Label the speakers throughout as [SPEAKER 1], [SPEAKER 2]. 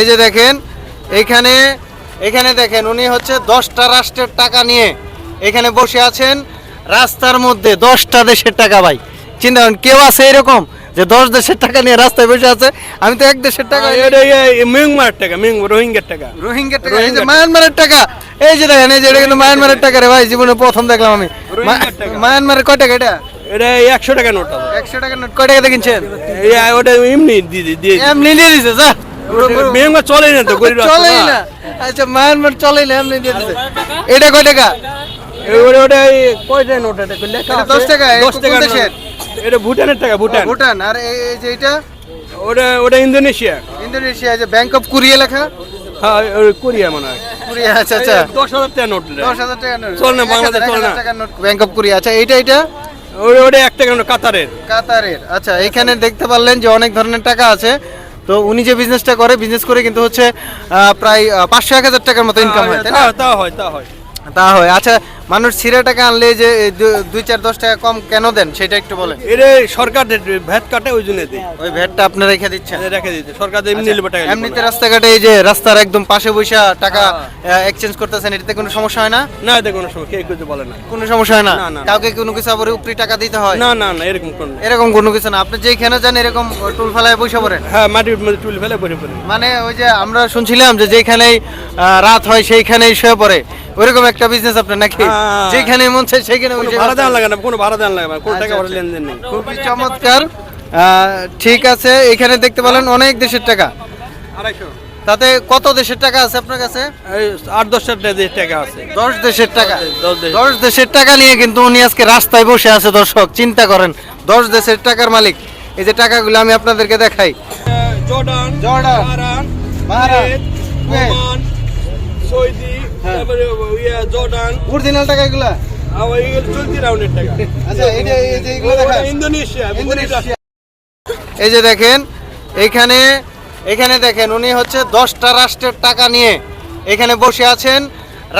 [SPEAKER 1] এই যে দেখেন এখানে এখানে দেখেন উনি হচ্ছে দশটা রাষ্ট্রের টাকা নিয়ে এখানে বসে আছেন। রাস্তার মধ্যে দশটা দেশের টাকা ভাই। চিন্তা করেন কেউ আছে এরকম যে দশ দেশের টাকা নিয়ে রাস্তায় বসে আছে? আমি তো এক দেশের টাকা
[SPEAKER 2] এটা মিয়ানমার টাকা রোহিঙ্গার টাকা।
[SPEAKER 1] রোহিঙ্গার টাকা এই যে মায়ানমারের টাকা। এই যে দেখেন এই যে এটা কিন্তু মায়ানমারের টাকা। রে ভাই জীবনে প্রথম দেখলাম আমি। মায়ানমারের কয় টাকা এটা?
[SPEAKER 2] এটা একশো টাকা নোট
[SPEAKER 1] একশো টাকা নোট। কয় টাকা কিনছেন?
[SPEAKER 2] ওটা এমনি দিয়ে দিয়ে
[SPEAKER 1] এমনি নিয়ে দিছে স্যার
[SPEAKER 2] না তো গরিব
[SPEAKER 1] চলেই
[SPEAKER 2] না।
[SPEAKER 1] আচ্ছা মায়ানমার চলেই না এমনি দিয়ে দিছে। এটা কয় টাকা?
[SPEAKER 2] ওটা ওটা নোট এটা লেখা?
[SPEAKER 1] 10 টাকা,
[SPEAKER 2] দশ টাকা এটা ভুটানের টাকা ভুটান।
[SPEAKER 1] ভুটান। আর এই এই যে এটা
[SPEAKER 2] ওটা ওটা ইন্দোনেশিয়া।
[SPEAKER 1] ইন্দোনেশিয়া যে ব্যাংক অফ কোরিয়া লেখা?
[SPEAKER 2] হ্যাঁ কোরিয়া মনে হয়।
[SPEAKER 1] কোরিয়া আচ্ছা আচ্ছা।
[SPEAKER 2] দশ হাজার টাকা নোট
[SPEAKER 1] দশ হাজার টাকা নোট।
[SPEAKER 2] চল না, বাংলাদেশ চল না।
[SPEAKER 1] ব্যাংক অফ কোরিয়া আচ্ছা এইটা এটা
[SPEAKER 2] ওটা এক টাকা নোট কাতারের।
[SPEAKER 1] কাতারের। আচ্ছা এখানে দেখতে পারলেন যে অনেক ধরনের টাকা আছে। তো উনি যে বিজনেসটা করে বিজনেস করে কিন্তু হচ্ছে আহ, প্রায় পাঁচশো এক হাজার টাকার মতো ইনকাম হয় তাই না?
[SPEAKER 2] তা হয় তা হয়।
[SPEAKER 1] তা হয়। আচ্ছা মানুষ ছিঁড়ে টাকা আনলে যে দুই চার দশ টাকা কম কেন দেন সেটা একটু বলেন।
[SPEAKER 2] এটা সরকার ভ্যাট কাটে ওই জন্য দেয়
[SPEAKER 1] ওই ভ্যাটটা আপনারা রেখে দিচ্ছেন?
[SPEAKER 2] রেখে দিতে সরকার এমনি নেবে টাকা
[SPEAKER 1] আচ্ছা, এমনিতে রাস্তাঘাটে এই যে রাস্তার একদম পাশে বসে টাকা এক্সচেঞ্জ করতেছেন এটাতে কোনো সমস্যা হয় না?
[SPEAKER 2] না দেখো কোনো সময় কে কিছু বলে না।
[SPEAKER 1] কোনো সমস্যা হয় না। কাউকে কোনো কিছু আবার উপরি টাকা দিতে হয়?
[SPEAKER 2] না না না এরকম কোন
[SPEAKER 1] এরকম কোনো কিছু না। আপনি যেখানে যান এরকম টুল ফেলায় বসে পড়েন?
[SPEAKER 2] হ্যাঁ মাটির মধ্যে টুল ফেলে বসে পড়ে।
[SPEAKER 1] মানে ওই যে আমরা শুনছিলাম যে যেখানেই রাত হয় সেইখানেই শুয়ে পড়ে। ওইরকম একটা বিজনেস আপনার নাকি?
[SPEAKER 2] হ্যাঁ।
[SPEAKER 1] যেখানে মন চায় সেখানে
[SPEAKER 2] ভাড়া দেওয়া লাগে না কোনো ভাড়া দেওয়া লাগে না কোনো
[SPEAKER 1] আচ্ছা,
[SPEAKER 2] টাকা ভাড়া
[SPEAKER 1] আচ্ছা।
[SPEAKER 2] লেনদেন নেই।
[SPEAKER 1] খুবই চমৎকার। ঠিক আছে এখানে দেখতে পেলেন অনেক দেশের টাকা।
[SPEAKER 2] আড়াইশো।
[SPEAKER 1] তাতে কত দেশের টাকা আছে আপনার কাছে?
[SPEAKER 2] আট দশটা দেশের টাকা আছে।
[SPEAKER 1] দশ দেশের টাকা।
[SPEAKER 2] দশ দশ
[SPEAKER 1] দেশের টাকা নিয়ে কিন্তু উনি আজকে রাস্তায় বসে আছে দর্শক চিন্তা করেন। দশ দেশের টাকার মালিক। এই যে টাকাগুলো আমি আপনাদেরকে দেখাই।
[SPEAKER 2] জর্ডান
[SPEAKER 1] জর্ডান, অরিজিনাল টাকা এগুলা। এই যে দেখেন এখানে এখানে দেখেন উনি হচ্ছে দশটা রাষ্ট্রের টাকা নিয়ে এখানে বসে আছেন।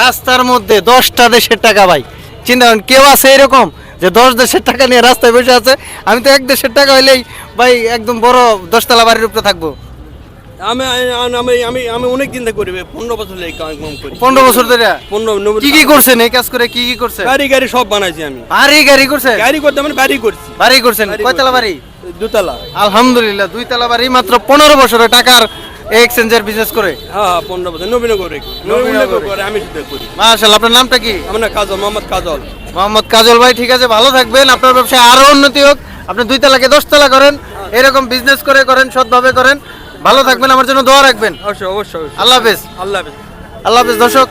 [SPEAKER 1] রাস্তার মধ্যে দশটা দেশের টাকা ভাই। চিন্তা করেন কেউ আছে এরকম? যে দশ দেশের টাকা নিয়ে রাস্তায় বসে আছে? আমি তো এক দেশের টাকা হইলেই ভাই একদম বড় দশতলা বাড়ির উপরে থাকব।
[SPEAKER 2] আমি আমি আমি আমি অনেক দিন করি পনেরো বছর এই কাম করি।
[SPEAKER 1] পনেরো বছর ধরে?
[SPEAKER 2] পনেরো
[SPEAKER 1] কি কি করছেন এই কাজ করে? কি কি
[SPEAKER 2] গাড়ি গাড়ি সব বানাইছি আমি।
[SPEAKER 1] বাড়ি গাড়ি
[SPEAKER 2] গাড়ি করতে মানে বাড়ি করছি।
[SPEAKER 1] বাড়ি করছেন? কয়তলা বাড়ি?
[SPEAKER 2] দুতলা।
[SPEAKER 1] আলহামদুলিল্লাহ দুই তলা বাড়ি মাত্র পনেরো বছরে টাকার এক্সচেঞ্জের বিজনেস করে।
[SPEAKER 2] হ্যাঁ হ্যাঁ পনেরো বছর। নবীনগরে নবীনগর। করে আমি শুধু করি।
[SPEAKER 1] মাশাআল্লাহ আপনার নামটা কি?
[SPEAKER 2] আমার কাজল মোহাম্মদ কাজল।
[SPEAKER 1] মোহাম্মদ কাজল ভাই ঠিক আছে ভালো থাকবেন। আপনার ব্যবসায় আরও উন্নতি হোক। আপনি দুই তলাকে দশ তলা করেন এরকম বিজনেস করে করেন সৎভাবে করেন। ভালো থাকবেন আমার জন্য দোয়া রাখবেন।
[SPEAKER 2] অবশ্যই অবশ্যই।
[SPEAKER 1] আল্লাহ হাফেজ।
[SPEAKER 2] আল্লাহ হাফেজ।
[SPEAKER 1] আল্লাহ হাফেজ দর্শক।